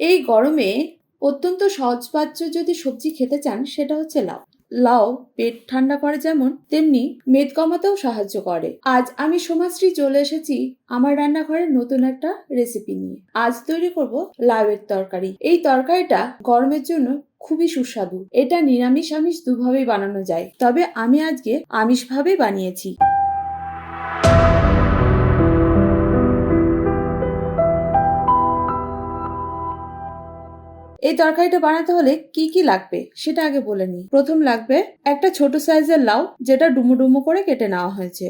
এই গরমে অত্যন্ত সহজপাচ্য যদি সবজি খেতে চান, সেটা হচ্ছে লাউ। লাউ পেট ঠান্ডা করে যেমন, তেমনি মেদ কমাতেও সাহায্য করে। আজ আমি সোমাশ্রী চলে এসেছি আমার রান্নাঘরের নতুন একটা রেসিপি নিয়ে। আজ তৈরি করব লাউয়ের তরকারি। এই তরকারিটা গরমের জন্য খুবই সুস্বাদু। এটা নিরামিষ আমিষ দুভাবেই বানানো যায়। তবে আমি আজকে আমিষভাবেই বানিয়েছি। এই তরকারিটা বানাতে হলে কি কি লাগবে সেটা আগে বলে নিই। প্রথম লাগবে একটা ছোট সাইজের লাউ, যেটা ডুমো ডুমো করে কেটে নেওয়া হয়েছে।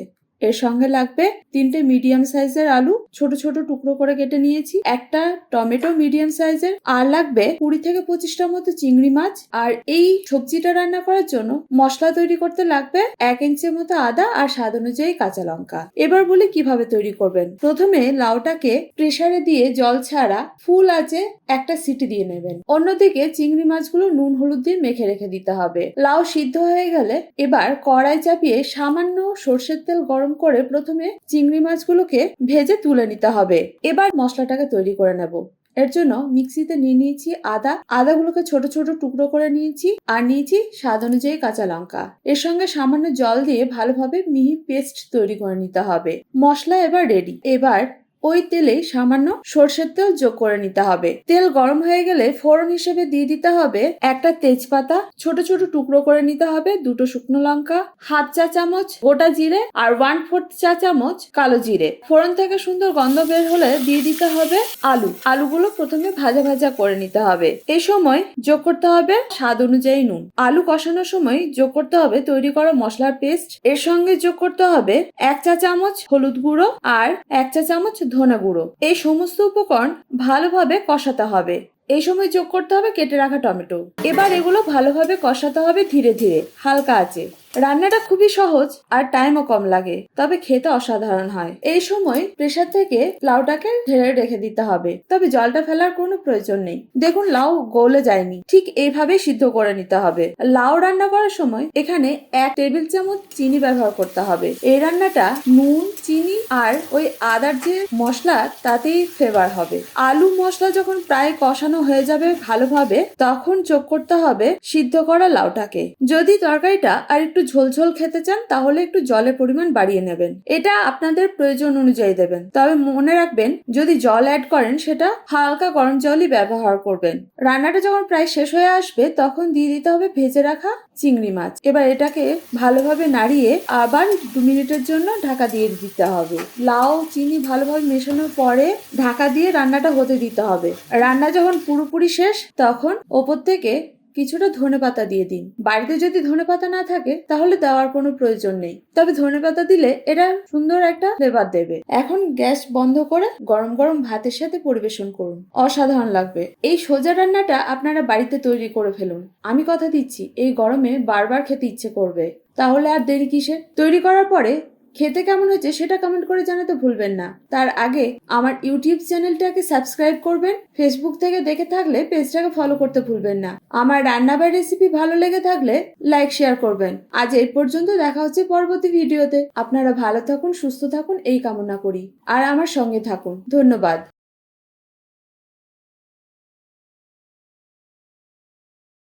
এর সঙ্গে লাগবে তিনটে মিডিয়াম সাইজের আলু, ছোট ছোট টুকরো করে কেটে নিয়েছি, একটা টমেটো মিডিয়াম সাইজের আর লাগবে কুড়ি থেকে পঁচিশটার মতো চিংড়ি মাছ, আর এই সবজিটা রান্না করার জন্য মশলা তৈরি করতে লাগবে এক ইঞ্চির মতো আদা আর স্বাদ অনুযায়ী কাঁচা লঙ্কা। এবার বলি কীভাবে তৈরি করবেন। প্রথমে লাউটাকে প্রেসারে দিয়ে জল ছাড়া ফুল আছে একটা সিটি দিয়ে নেবেন। অন্যদিকে চিংড়ি মাছগুলো নুন, হলুদ দিয়ে মেখে রেখে দিতে হবে। লাউ সিদ্ধ হয়ে গেলে এবার কড়াই চাপিয়ে সামান্য সর্ষের তেল গরম করে প্রথমে চিংড়ি মাছগুলোকে ভেজে তুলে নিতে হবে। এবার মশলাটাকে তৈরি করে নেব। এর জন্য মিক্সিতে নিয়ে নিয়েছি আদা। আদাগুলোকে ছোট ছোট টুকরো করে নিয়েছি আর নিয়েছি স্বাদ অনুযায়ী কাঁচা লঙ্কা। এর সঙ্গে সামান্য জল দিয়ে ভালোভাবে মিহি পেস্ট তৈরি করে নিতে হবে। মশলা এবার রেডি এবার ওই তেলে সামান্য সর্ষের তেল যোগ করে নিতে হবে। তেল গরম হয়ে গেলে ফোড়ন হিসেবে দিয়ে দিতে হবে একটা তেজপাতা, ছোট ছোট টুকরো করে নিতে হবে দুটো শুকনো লঙ্কা, হাফ চা চামচ গোটা জিরে আর ওয়ান ফোর্থ চা চামচ কালো জিরে। ফোড়ন থেকে সুন্দর গন্ধ বের হলে দিয়ে দিতে হবে আলু। আলুগুলো প্রথমে ভাজা ভাজা করে নিতে হবে। এই সময় যোগ করতে হবে স্বাদ অনুযায়ী নুন। আলু কষানোর সময় যোগ করতে হবে তৈরি করা মশলার পেস্ট। এর সঙ্গে যোগ করতে হবে এক চা চামচ হলুদ গুঁড়ো আর এক চা চামচ ধনে গুঁড়ো। এই সমস্ত উপকরণ ভালোভাবে কষাতে হবে। এই সময় যোগ করতে হবে কেটে রাখা টমেটো। এবার এগুলো ভালোভাবে কষাতে হবে ধীরে ধীরে, হালকা আছে রান্নাটা খুবই সহজ আর টাইমও কম লাগে, তবে খেতে অসাধারণ হয়। এই সময় প্রেশার থেকে লাউটাকে ঢেলে রেখে দিতে হবে, তবে জলটা ফেলার কোনো প্রয়োজন নেই। দেখুন লাউ গলে যায়নি, ঠিক এইভাবেই সিদ্ধ করে নিতে হবে। লাউ রান্না করার সময় এখানে এক টেবিল চামচ চিনি ব্যবহার করতে হবে। এই রান্নাটা নুন, চিনি আর ওই আদার যে মশলা, তাতেই ফ্লেভার হবে। আলু মশলা যখন প্রায় কষানো হয়ে যাবে ভালোভাবে, তখন যোগ করতে হবে সিদ্ধ করা লাউটাকে। যদি তরকারিটা আর একটু ঝোলঝোল খেতে চান, তাহলে একটু জলের পরিমাণ বাড়িয়ে নেবেন। এটা আপনাদের প্রয়োজন অনুযায়ী দেবেন। তবে মনে রাখবেন, যদি জল অ্যাড করেন, সেটা হালকা গরম জলই ব্যবহার করবেন। রান্নাটা যখন প্রায় শেষ হয়ে আসবে, তখন দিয়ে দিতে হবে ভেজে রাখা চিংড়ি মাছ। এবার এটাকে ভালোভাবে নাড়িয়ে আবার দু মিনিটের জন্য ঢাকা দিয়ে দিতে হবে। লাউ, চিনি ভালোভাবে মেশানোর পরে ঢাকা দিয়ে রান্নাটা হতে দিতে হবে। রান্না যখন পুরোপুরি শেষ, তখন ওপর থেকে কিছুটা ধনেপাতা দিয়ে দিন। বাড়িতে যদি ধনেপাতা না থাকে, তাহলে দেওয়ার কোনো প্রয়োজন নেই। তবে ধনেপাতা দিলে এটা সুন্দর একটা ফ্লেভার দেবে। এখন গ্যাস বন্ধ করে গরম গরম ভাতের সাথে পরিবেশন করুন। অসাধারণ লাগবে। এই সোজা রান্নাটা আপনারা বাড়িতে তৈরি করে ফেলুন। আমি কথা দিচ্ছি, এই গরমে বারবার খেতে ইচ্ছে করবে। তাহলে আর দেরি কিসের? তৈরি করার পরে খেতে কেমন হয়েছে সেটা কমেন্ট করে জানাতে ভুলবেন না। তার আগে আমার ইউটিউব চ্যানেলটাকে সাবস্ক্রাইব করবেন ফেসবুক থেকে দেখে থাকলে পেজটাকে ফলো করতে ভুলবেন না। আমার রান্নাবার রেসিপি ভালো লেগে থাকলে লাইক শেয়ার করবেন। আজ এই পর্যন্ত দেখা হচ্ছে পরবর্তী ভিডিওতে আপনারা ভালো থাকুন, সুস্থ থাকুন, এই কামনা করি। আর আমার সঙ্গে থাকুন। ধন্যবাদ।